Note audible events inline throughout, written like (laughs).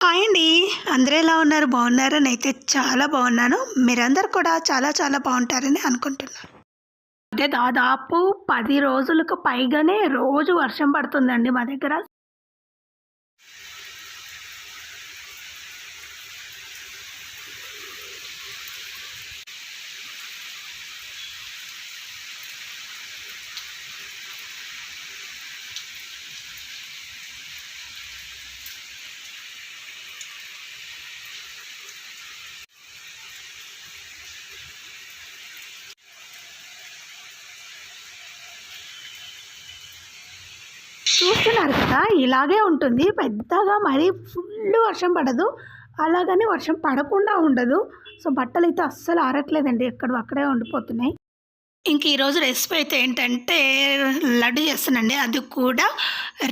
Hi అండి. అందరూ ఎలా ఉన్నారు? బాగున్నారని అయితే చాలా బాగున్నాను. మీరందరు కూడా చాలా చాలా బాగుంటారని అనుకుంటున్నాను. అంటే దాదాపు పది రోజులకు పైగానే రోజు వర్షం పడుతుందండి మా దగ్గర. చూస్తున్నారు కదా ఇలాగే ఉంటుంది. పెద్దగా మరీ ఫుల్ వర్షం పడదు. అలాగని వర్షం పడకుండా ఉండదు. సో బట్టలు అయితే అస్సలు ఆరట్లేదండి. ఎక్కడ అక్కడే ఉండిపోతున్నాయి. ఇంక ఈరోజు రెసిపీ అయితే ఏంటంటే లడ్డు చేస్తానండి. అది కూడా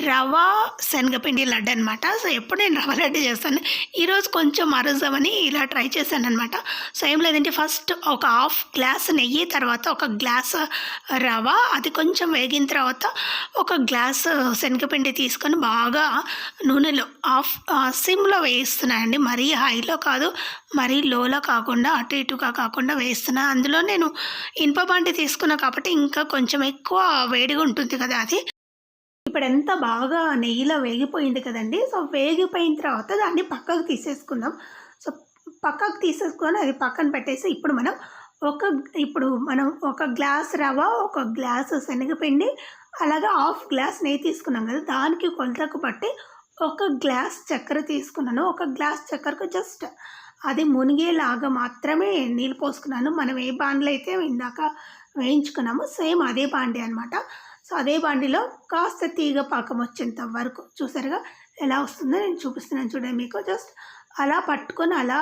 రవ శనగపిండి లడ్డు అనమాట సో ఎప్పుడు నేను రవ లడ్డు చేస్తాను. ఈరోజు కొంచెం అరుద్దామని ఇలా ట్రై చేశాను అనమాట సో ఏం లేదంటే ఫస్ట్ ఒక హాఫ్ గ్లాస్ నెయ్యి తర్వాత ఒక గ్లాస్ రవ అది కొంచెం వేగిన తర్వాత ఒక గ్లాస్ శనగపిండి తీసుకొని బాగా నూనెలో ఆఫ్ సిమ్లో వేయిస్తున్నానండి మరీ హైలో కాదు మరీ లోలో కాకుండా అటు ఇటుగా కాకుండా వేస్తున్నా అందులో నేను ఇనుప బండి తీసుకున్నా కాబట్టి ఇంకా కొంచెం ఎక్కువ వేడిగా ఉంటుంది కదా అది. ఇప్పుడు ఎంత బాగా నెయ్యిలో వేగిపోయింది కదండి. సో వేగిపోయిన తర్వాత దాన్ని పక్కకు తీసేసుకుందాం. సో పక్కకు తీసేసుకొని అది పక్కన పెట్టేసి ఇప్పుడు మనం ఒక ఇప్పుడు మనం ఒక గ్లాస్ రవ ఒక గ్లాస్ శనగపిండి అలాగే హాఫ్ గ్లాస్ నెయ్యి తీసుకున్నాం కదా. దానికి కొలతకు బట్టి ఒక గ్లాస్ చక్కెర తీసుకున్నాను. ఒక గ్లాస్ చక్కెరకు జస్ట్ అది మునిగేలాగా మాత్రమే నీళ్ళు పోసుకున్నాను. మనం ఏ బాండ్లో అయితే ఇందాక వేయించుకున్నామో సేమ్ అదే బాండి అనమాట సో అదే బాండిలో కాస్త తీగ పాకం వచ్చేంత వరకు చూసారుగా ఎలా వస్తుందో నేను చూపిస్తున్నాను చూడండి మీకు. జస్ట్ అలా పట్టుకొని అలా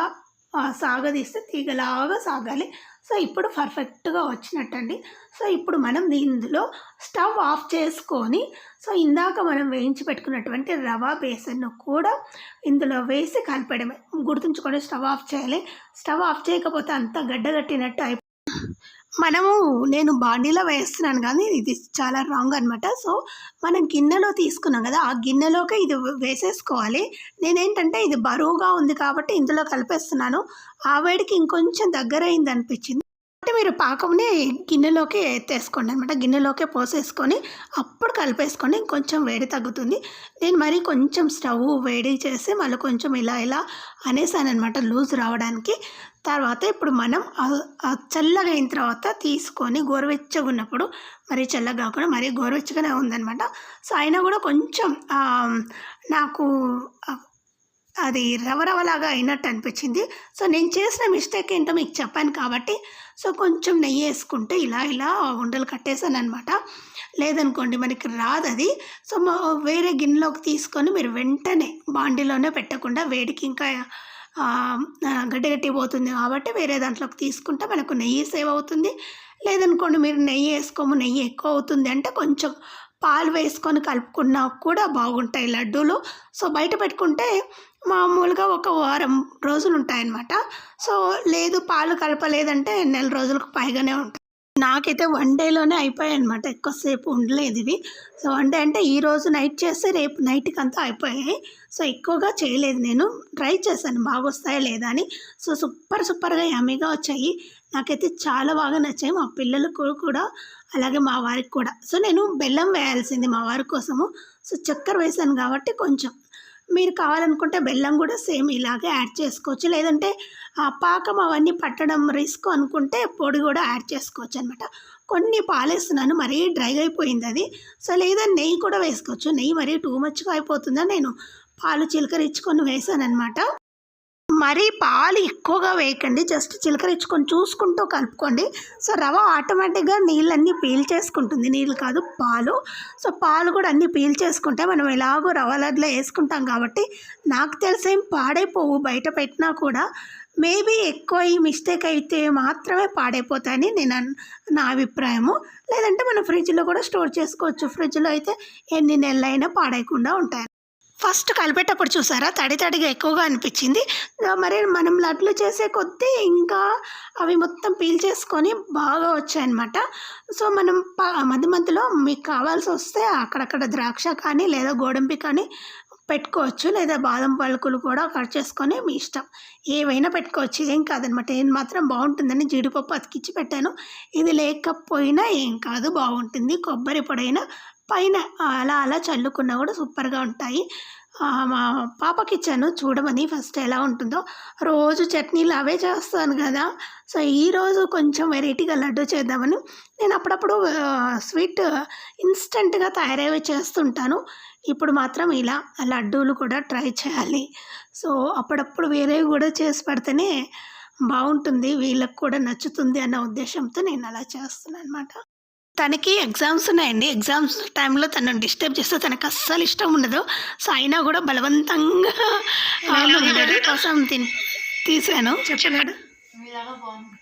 సాగదీస్తే తీగలాగా సాగాలి. సో ఇప్పుడు పర్ఫెక్ట్గా వచ్చినట్టండి. సో ఇప్పుడు మనం ఇందులో స్టవ్ ఆఫ్ చేసుకొని సో ఇందాక మనం వేయించి పెట్టుకున్నటువంటి రవా బేసన్ను కూడా ఇందులో వేసి కలిపడమే. గుర్తుంచుకొని స్టవ్ ఆఫ్ చేయాలి. స్టవ్ ఆఫ్ చేయకపోతే అంతా గడ్డగట్టినట్టు అయిపో మనము నేను బాండీలో వేస్తున్నాను కానీ ఇది చాలా రాంగ్ అనమాట సో మనం గిన్నెలో తీసుకున్నాం కదా ఆ గిన్నెలోకి ఇది వేసేసుకోవాలి. నేనేంటంటే ఇది బరువుగా ఉంది కాబట్టి ఇందులో కలిపేస్తున్నాను. ఆ వేడికి ఇంకొంచెం దగ్గర అయింది అనిపించింది. అంటే మీరు పాకంని గిన్నెలోకి ఎత్తేసుకోండి అనమాట గిన్నెలోకే పోసేసుకొని అప్పుడు కలిపేసుకొని ఇంకొంచెం వేడి తగ్గుతుంది. నేను మరీ కొంచెం స్టవ్ వేడి చేసి మళ్ళీ కొంచెం ఇలా ఇలా అనేసాను అనమాట లూజ్ రావడానికి. తర్వాత ఇప్పుడు మనం చల్లగా అయిన తర్వాత తీసుకొని గోరువెచ్చగా ఉన్నప్పుడు మరీ చల్లగా కాకుండా మరీ గోరువెచ్చగానే ఉందనమాట సో అయినా కూడా కొంచెం నాకు అది రవరవలాగా అయినట్టు అనిపించింది. సో నేను చేసిన మిస్టేక్ ఏంటో మీకు చెప్పాను కాబట్టి సో కొంచెం నెయ్యి వేసుకుంటే ఇలా ఇలా ఉండలు కట్టేసాను అనమాట లేదనుకోండి మనకి రాదు అది. సో మా- వేరే గిన్నెలోకి తీసుకొని మీరు వెంటనే బాండీలోనే పెట్టకుండా వేడికి ఇంకా గట్టి గట్టి పోతుంది కాబట్టి వేరే దాంట్లోకి తీసుకుంటే మనకు నెయ్యి సేవ్ అవుతుంది. లేదనుకోండి మీరు నెయ్యి వేసుకోము నెయ్యి ఎక్కువ అవుతుంది అంటే కొంచెం పాలు వేసుకొని కలుపుకున్నా కూడా బాగుంటాయి లడ్డూలు. సో బయట పెట్టుకుంటే మామూలుగా ఒక వారం రోజులు ఉంటాయన్నమాట. సో లేదు పాలు కలపలేదంటే నెల రోజులకు పైగానే ఉంటాయి. నాకైతే వన్ డేలోనే అయిపోయాయి అనమాట ఎక్కువసేపు ఉండలేదు ఇవి. సో వన్ డే అంటే ఈ రోజు నైట్ చేస్తే రేపు నైట్కి అంతా అయిపోయాయి. సో ఎక్కువగా చేయలేదు నేను. ట్రై చేశాను. బాగా వస్తాయా లేదా అని. సో సూపర్ సూపర్గా యమ్మీగా వచ్చాయి. నాకైతే చాలా బాగా నచ్చాయి. మా పిల్లలకు కూడా అలాగే మా వారికి కూడా. సో నేను బెల్లం వేయాల్సింది మా వారి కోసము. సో చక్కెర వేసాను కాబట్టి కొంచెం. మీరు కావాలనుకుంటే బెల్లం కూడా సేమ్ ఇలాగే యాడ్ చేసుకోవచ్చు. లేదంటే ఆ పాకం అవన్నీ పట్టడం రిస్క్ అనుకుంటే పొడి కూడా యాడ్ చేసుకోవచ్చు అనమాట కొన్ని పాలేస్తున్నాను మరీ డ్రైగా అయిపోయింది అది. సో లేదా నెయ్యి కూడా వేసుకోవచ్చు. నెయ్యి మరీ టూ మచ్గా అయిపోతుందని నేను పాలు చిలకరించుకొని వేసాను అనమాట మరీ పాలు ఎక్కువగా వేయకండి. జస్ట్ చిలకరించుకొని చూసుకుంటూ కలుపుకోండి. సో రవ ఆటోమేటిక్గా నీళ్ళన్నీ పీల్ చేసుకుంటుంది. నీళ్ళు కాదు పాలు. సో పాలు కూడా అన్నీ పీల్ చేసుకుంటే మనం ఎలాగో రవ లడ్లో వేసుకుంటాం కాబట్టి నాకు తెలిసేం పాడైపోవు. బయట పెట్టినా కూడా మేబీ ఎక్కువ ఈ మిస్టేక్ అయితే మాత్రమే పాడైపోతాయని నేను నా అభిప్రాయము. లేదంటే మనం ఫ్రిడ్జ్లో కూడా స్టోర్ చేసుకోవచ్చు. ఫ్రిడ్జ్లో అయితే ఎన్ని నెలలైనా పాడైకుండా ఉంటాయి. ఫస్ట్ కలిపేటప్పుడు చూసారా? తడి తడిగా ఎక్కువగా అనిపించింది. మరి మనం లడ్లు చేసే కొద్దీ ఇంకా అవి మొత్తం పీల్ చేసుకొని బాగా వచ్చాయన్నమాట. సో మనం ప- మధ్య మధ్యలో మీకు కావాల్సి వస్తే అక్కడక్కడ ద్రాక్ష కానీ లేదా గోడంబి కానీ పెట్టుకోవచ్చు. లేదా బాదం పలుకులు కూడా కట్ చేసుకొని మీ ఇష్టం ఏవైనా పెట్టుకోవచ్చు. ఏం కాదనమాట ఏం మాత్రం బాగుంటుందని జీడిపప్పు అతికిచ్చి పెట్టాను. ఇది లేకపోయినా ఏం కాదు బాగుంటుంది. కొబ్బరి పొడైనా పైన అలా అలా చల్లుకున్నా కూడా సూపర్గా ఉంటాయి. మా పాపకి ఇచ్చాను చూడమని ఫస్ట్ ఎలా ఉంటుందో. రోజు చట్నీలు అవే చేస్తాను కదా. సో ఈరోజు కొంచెం వెరైటీగా లడ్డు చేద్దామని నేను అప్పుడప్పుడు స్వీట్ ఇన్స్టెంట్గా తయారయ్యే చేస్తుంటాను. ఇప్పుడు మాత్రం ఇలా లడ్డూలు కూడా ట్రై చేయాలి. సో అప్పుడప్పుడు వేరేవి కూడా చేసి పెడితేనే బాగుంటుంది వీళ్ళకి కూడా నచ్చుతుంది అన్న ఉద్దేశంతో నేను అలా చేస్తున్నాను అనమాట తనకి ఎగ్జామ్స్ ఉన్నాయండి. ఎగ్జామ్స్ టైంలో తను డిస్టర్బ్ చేస్తే తనకు అస్సలు ఇష్టం ఉండదు. సో అయినా కూడా బలవంతంగా కోసం తిన్ తీసాను చెప్పలేడు బాగుంది.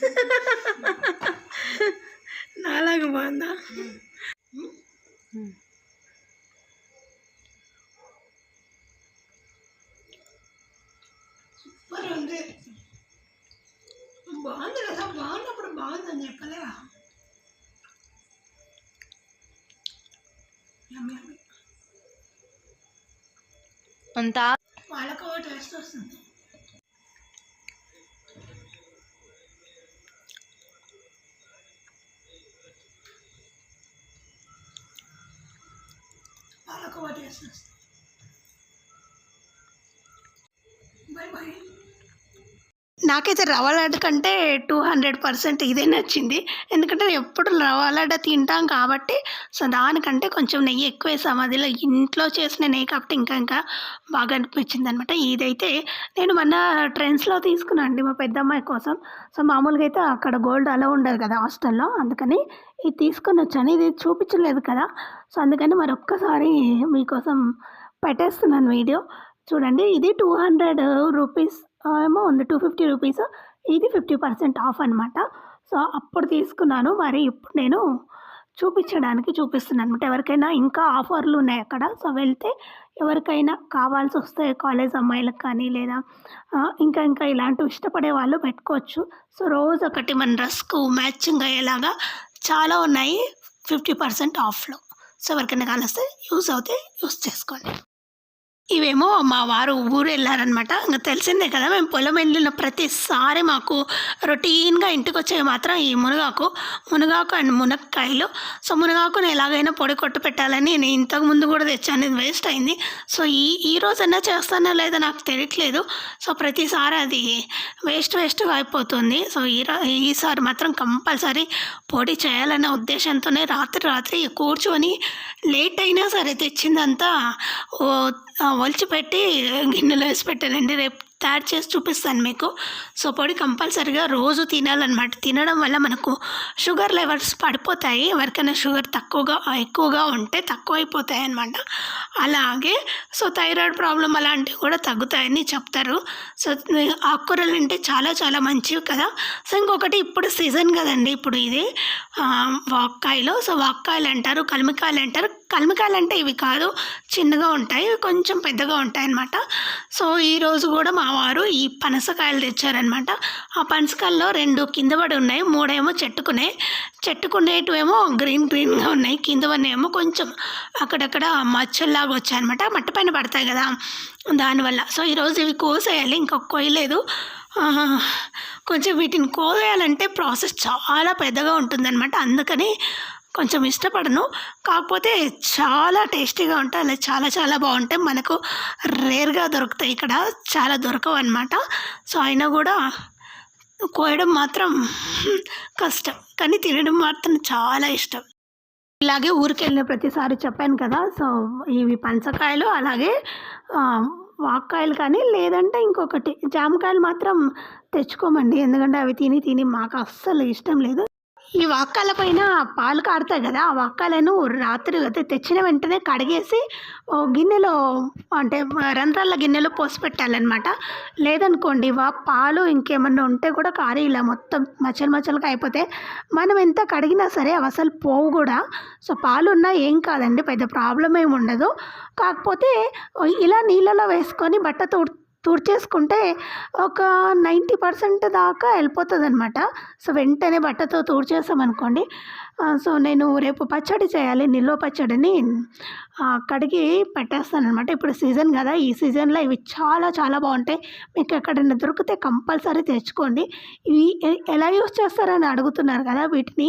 (laughs) నాలాగా బాగుందా? సూపర్ ఉంది. బాగుంది కదా బాగున్నప్పుడు బాగుందని చెప్పలేదా అంతా? వాళ్ళకు టేస్ట్ వస్తుంది. వాళ్ళకు టేస్ట్ వస్తుంది బాయ్ బాయ్ నాకైతే రవ్వ లడ్డు కంటే టూ హండ్రెడ్ పర్సెంట్ ఇదే నచ్చింది. ఎందుకంటే నేను ఎప్పుడు రవ్వ లడ్డ తింటాం కాబట్టి సో దానికంటే కొంచెం నెయ్యి ఎక్కువ వేసాము అదిలో ఇంట్లో చేసిన నెయ్యి కాబట్టి ఇంకా ఇంకా బాగా అనిపించింది అనమాట ఇదైతే నేను మొన్న ట్రెండ్స్లో తీసుకున్నాను అండి మా పెద్దమ్మాయి కోసం. సో మామూలుగా అయితే అక్కడ గోల్డ్ అలా ఉండదు కదా హాస్టల్లో అందుకని ఇది తీసుకొని వచ్చాను. ఇది చూపించలేదు కదా. సో అందుకని మరొక్కసారి మీకోసం పెట్టేస్తున్నాను వీడియో. చూడండి ఇది టూ హండ్రెడ్ రూపీస్ ఏమో ఉంది. టూ ఫిఫ్టీ రూపీస్ ఇది ఫిఫ్టీ పర్సెంట్ ఆఫ్ అనమాట సో అప్పుడు తీసుకున్నాను. మరి ఇప్పుడు నేను చూపించడానికి చూపిస్తున్నాను అనమాట ఎవరికైనా ఇంకా ఆఫర్లు ఉన్నాయి అక్కడ. సో వెళ్తే ఎవరికైనా కావాల్సి వస్తే కాలేజ్ అమ్మాయిలకు కానీ లేదా ఇంకా ఇంకా ఇలాంటివి ఇష్టపడే వాళ్ళు పెట్టుకోవచ్చు. సో రోజు ఒకటి మన డ్రెస్కు మ్యాచింగ్ అయ్యేలాగా చాలా ఉన్నాయి. ఫిఫ్టీ పర్సెంట్ ఆఫ్లో సో ఎవరికైనా కాలిస్తే యూస్ అవుతే యూస్ చేసుకోండి. ఇవేమో మా వారు ఊరు వెళ్ళారనమాట ఇంకా తెలిసిందే కదా మేము పొలం వెళ్ళిన ప్రతిసారి మాకు రొటీన్గా ఇంటికి వచ్చేవి మాత్రం ఈ మునగాకు. మునగాకు అండ్ మునక్కాయలు. సో మునగాకును ఎలాగైనా పొడి కొట్టు పెట్టాలని నేను ఇంతకు ముందు కూడా తెచ్చాను. ఇది వేస్ట్ అయింది. సో ఈ ఈ రోజైనా చేస్తానో లేదో నాకు తెలియట్లేదు. సో ప్రతిసారి అది వేస్ట్ వేస్ట్గా అయిపోతుంది. సో ఈ ఈసారి మాత్రం కంపల్సరీ పొడి చేయాలన్న ఉద్దేశంతోనే రాత్రి రాత్రి కూర్చొని లేట్ అయినా సరే తెచ్చిందంతా ఓ ఆ, ఒలిచిపెట్టి గిన్నెలో వేసి పెట్టానండి. రేపు తయారు చేసి చూపిస్తాను మీకు. సో పొడి కంపల్సరిగా రోజు తినాలన్నమాట. తినడం వల్ల మనకు షుగర్ లెవెల్స్ పడిపోతాయి. ఎవరికైనా షుగర్ తక్కువగా ఎక్కువగా ఉంటే తక్కువ అయిపోతాయి అన్నమాట అలాగే సో థైరాయిడ్ ప్రాబ్లం అలాంటివి కూడా తగ్గుతాయని చెప్తారు. సో ఆకుకూరలు అంటే చాలా చాలా మంచివి కదా. సో ఇంకొకటి ఇప్పుడు సీజన్ కదండి. ఇప్పుడు ఇది వాక్కాయలు. సో వాక్కాయలు అంటారు కలిమికాయలు అంటారు. కలిమికాయలు అంటే ఇవి కాదు చిన్నగా ఉంటాయి కొంచెం పెద్దగా ఉంటాయి అన్నమాట సో ఈరోజు కూడా మా వారు ఈ పనసకాయలు తెచ్చారనమాట ఆ పనసకాయల్లో రెండు కింద పడి ఉన్నాయి మూడేమో చెట్టుకునే చెట్టుకునేటివేమో గ్రీన్ గ్రీన్గా ఉన్నాయి కింద ఏమో కొంచెం అక్కడక్కడ మచ్చల్లాగా వచ్చాయన్నమాట. మట్టి పైన పడతాయి కదా. దానివల్ల. సో ఈరోజు ఇవి కోసేయాలి ఇంకా కొయ్యలేదు కొంచెం వీటిని కోసేయాలంటే ప్రాసెస్ చాలా పెద్దగా ఉంటుందన్నమాట. అందుకని కొంచెం ఇష్టపడను. కాకపోతే చాలా టేస్టీగా ఉంటాయి. అలా చాలా చాలా బాగుంటాయి మనకు రేర్గా దొరుకుతాయి. ఇక్కడ చాలా దొరకవు అనమాట సో అయినా కూడా కోయడం మాత్రం కష్టం. కానీ తినడం మాత్రం చాలా ఇష్టం. ఇలాగే ఊరికి వెళ్ళిన ప్రతిసారి చెప్పాను కదా సో ఇవి పంచకాయలు అలాగే వాక్కాయలు కానీ లేదంటే ఇంకొకటి జామకాయలు మాత్రం తెచ్చుకోమండి. ఎందుకంటే అవి తిని తిని మాకు అస్సలు ఇష్టం లేదు. ఈ వాక్కాల పైన పాలు కారుతాయి కదా ఆ వాక్కాలను రాత్రి అయితే తెచ్చిన వెంటనే కడిగేసి ఓ గిన్నెలో అంటే రంధ్రాల గిన్నెలో పోసి పెట్టాలన్నమాట. లేదనుకోండి వా పాలు ఇంకేమన్నా ఉంటే కూడా కారీ ఇలా మొత్తం మచ్చలు మచ్చలుగా అయిపోతే మనం ఎంత కడిగినా సరే అవి అసలు పోవు కూడా. సో పాలు ఉన్నా ఏం కాదండి పెద్ద ప్రాబ్లం ఏమి ఉండదు. కాకపోతే ఇలా నీళ్ళలో వేసుకొని బట్టతో తుడిచేసుకుంటే ఒక నైంటీ పర్సెంట్ దాకా వెళ్ళిపోతుంది అనమాట సో వెంటనే బట్టతో తుడిచేసామనుకోండి. సో నేను రేపు పచ్చడి చేయాలి నిల్వ పచ్చడిని కడిగి పెట్టేస్తాను అనమాట ఇప్పుడు సీజన్ కదా ఈ సీజన్లో ఇవి చాలా చాలా బాగుంటాయి. మీకు ఎక్కడైనా దొరికితే కంపల్సరీ తెచ్చుకోండి. ఇవి ఎలా యూస్ చేస్తారని అడుగుతున్నారు కదా వీటిని.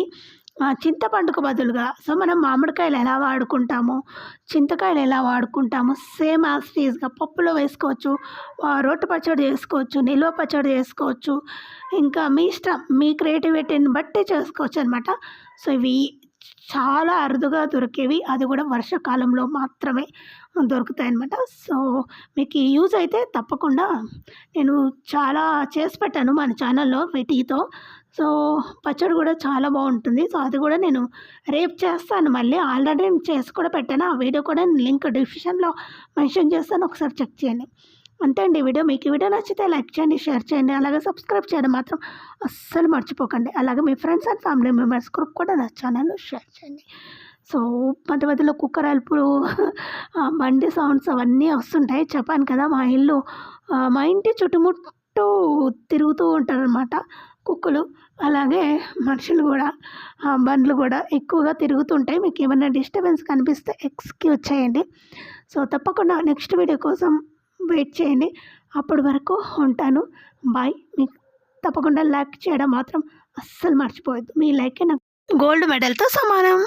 చింతపండుకు బదులుగా సో మనం మామిడికాయలు ఎలా వాడుకుంటాము చింతకాయలు ఎలా వాడుకుంటాము సేమ్ యాజ్ ఫీజ్గా పప్పులో వేసుకోవచ్చు రొట్టె పచ్చడి చేసుకోవచ్చు నిల్వ పచ్చడి చేసుకోవచ్చు ఇంకా మీ ఇష్టం మీ క్రియేటివిటీని బట్టి చేసుకోవచ్చు అనమాట సో ఇవి చాలా అరుదుగా దొరికేవి అది కూడా వర్షాకాలంలో మాత్రమే దొరుకుతాయి అన్నమాట. సో మీకు ఈ యూజ్ అయితే తప్పకుండా నేను చాలా చేసి పెట్టాను మన ఛానల్లో వీటితో సో పచ్చడి కూడా చాలా బాగుంటుంది. సో అది కూడా నేను రేపు చేస్తాను. మళ్ళీ ఆల్రెడీ నేను చేసి కూడా పెట్టాను. ఆ వీడియో కూడా నేను లింక్ డిస్క్రిప్షన్లో మెన్షన్ చేస్తాను. ఒకసారి చెక్ చేయండి. అంతే అండి వీడియో. మీకు వీడియో నచ్చితే లైక్ చేయండి షేర్ చేయండి. అలాగే సబ్స్క్రైబ్ చేయడం మాత్రం అస్సలు మర్చిపోకండి. అలాగే మీ friends and family members group కూడా నా ఛానల్లో షేర్ చేయండి. సో మధ్య మధ్యలో కుక్కర్ అలుపులు బండి సౌండ్స్ అవన్నీ వస్తుంటాయి. చెప్పాను కదా మా ఇల్లు మా ఇంటి చుట్టుముట్టు తిరుగుతూ ఉంటారనమాట కుక్కలు అలాగే మనుషులు కూడా బండ్లు కూడా ఎక్కువగా తిరుగుతుంటాయి. మీకు ఏమైనా డిస్టర్బెన్స్ కనిపిస్తే ఎక్స్క్యూజ్ చేయండి. సో తప్పకుండా నెక్స్ట్ వీడియో కోసం వెయిట్ చేయండి. అప్పటి వరకు ఉంటాను. బాయ్. మీకు తప్పకుండా లైక్ చేయడం మాత్రం అస్సలు మర్చిపోవద్దు. మీ లైక్ నాకు గోల్డ్ మెడల్తో సమానం.